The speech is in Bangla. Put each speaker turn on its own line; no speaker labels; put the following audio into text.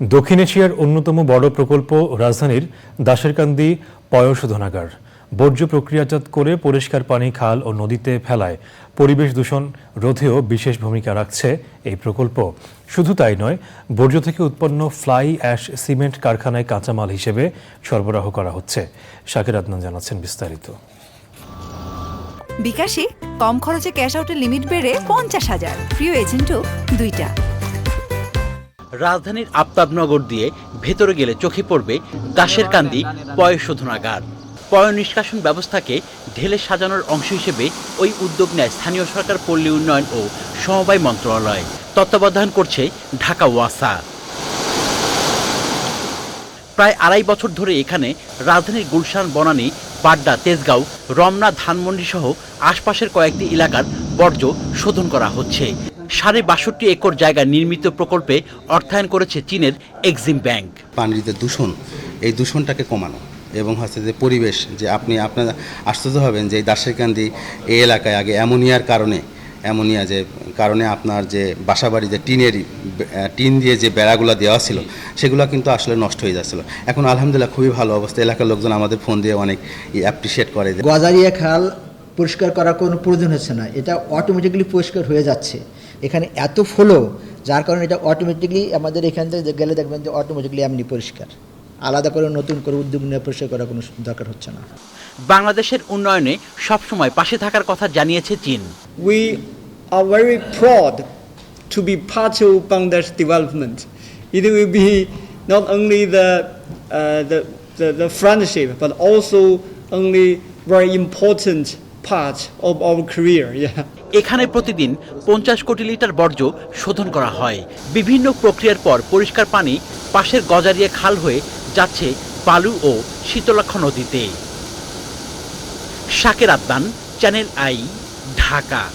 দক্ষিণ এশিয়ার অন্যতম বড় প্রকল্প রাজধানীর দাসেরকান্দি পয়শোধনাগার। বর্জ্য প্রক্রিয়াজাত করে পরিষ্কার পানি, খাল ও নদীতে ফেলায়। পরিবেশ দূষণ রোধেও বিশেষ ভূমিকা রাখছে এই প্রকল্প। শুধু তাই নয়, বর্জ্য থেকে উৎপন্ন ফ্লাই অ্যাশ সিমেন্ট কারখানায় কাঁচামাল হিসেবে সরবরাহ করা হচ্ছে। শাকির আদনান জানাচ্ছেন বিস্তারিত।
বিকাশে কম খরচে ক্যাশ আউটের লিমিট বেড়ে পঞ্চাশ হাজার। প্রিয় এজেন্টও দুইটা।
রাজধানীর আফতাবনগর দিয়ে ভেতরে গেলে চোখে পড়বে দাসের কান্দি পয় শোধনাগার। পয় নিষ্কাশন ব্যবস্থাকে ঢেলে সাজানোর অংশ হিসেবে ওই উদ্যোগ নেয় স্থানীয় সরকার, পল্লী উন্নয়ন ও সমবায় মন্ত্রণালয়। তত্ত্বাবধান করছে ঢাকা ওয়াসা। প্রায় আড়াই বছর ধরে এখানে রাজধানীর গুলশান, বনানী বাড্ডা তেজগাঁও, রমনা ধানমন্ডি সহ আশপাশের কয়েকটি এলাকার বর্জ্য শোধন করা হচ্ছে। সাড়ে বাষট্টি একর জায়গা নির্মিত প্রকল্পে অর্থায়ন করেছে চীনের এক্সিম ব্যাংক।
পানিতে দূষণ এই দূষণটাকে কমানো এবং হচ্ছে যে পরিবেশ যে আপনি আপনার আশ্চর্য হবেন যে দাসেরকান্দি এই এলাকায় আগে অ্যামোনিয়ার কারণে অ্যামোনিয়া যে কারণে আপনার যে বাসাবাড়ি যে টিনের টিন দিয়ে যে বেড়াগুলো দেওয়া ছিল সেগুলো কিন্তু আসলে নষ্ট হয়ে যাচ্ছিল। এখন আলহামদুলিল্লাহ খুবই ভালো অবস্থা। এলাকার লোকজন আমাদের ফোন দিয়ে অনেক অ্যাপ্রিসিয়েট করে
গজারিয়া খাল পরিষ্কার করার কোনো প্রয়োজন হচ্ছে না। এটা অটোমেটিক্যালি পরিষ্কার হয়ে যাচ্ছে। এখানে এত ফলো যার কারণে এটা অটোমেটিকলি আমাদের এখান থেকে গেলে দেখবেন যে অটোমেটিক্যালি এমনি পরিষ্কার। আলাদা করে নতুন করে উদ্যোগ নিয়ে পরিষ্কার করার কোনো দরকার হচ্ছে না।
বাংলাদেশের উন্নয়নে সবসময় পাশে থাকার কথা জানিয়েছে চীন।
We are very proud to be part of Bangladesh development. It will be not only the, uh, the, the, the friendship, but also only very important
এখানে প্রতিদিন পঞ্চাশ কোটি লিটার বর্জ্য শোধন করা হয়। বিভিন্ন প্রক্রিয়ার পর পরিষ্কার পানি পাশের গজারিয়া খাল হয়ে যাচ্ছে বালু ও শীতলক্ষ নদীতে। শাকের আদান চ্যানেল আই, ঢাকা।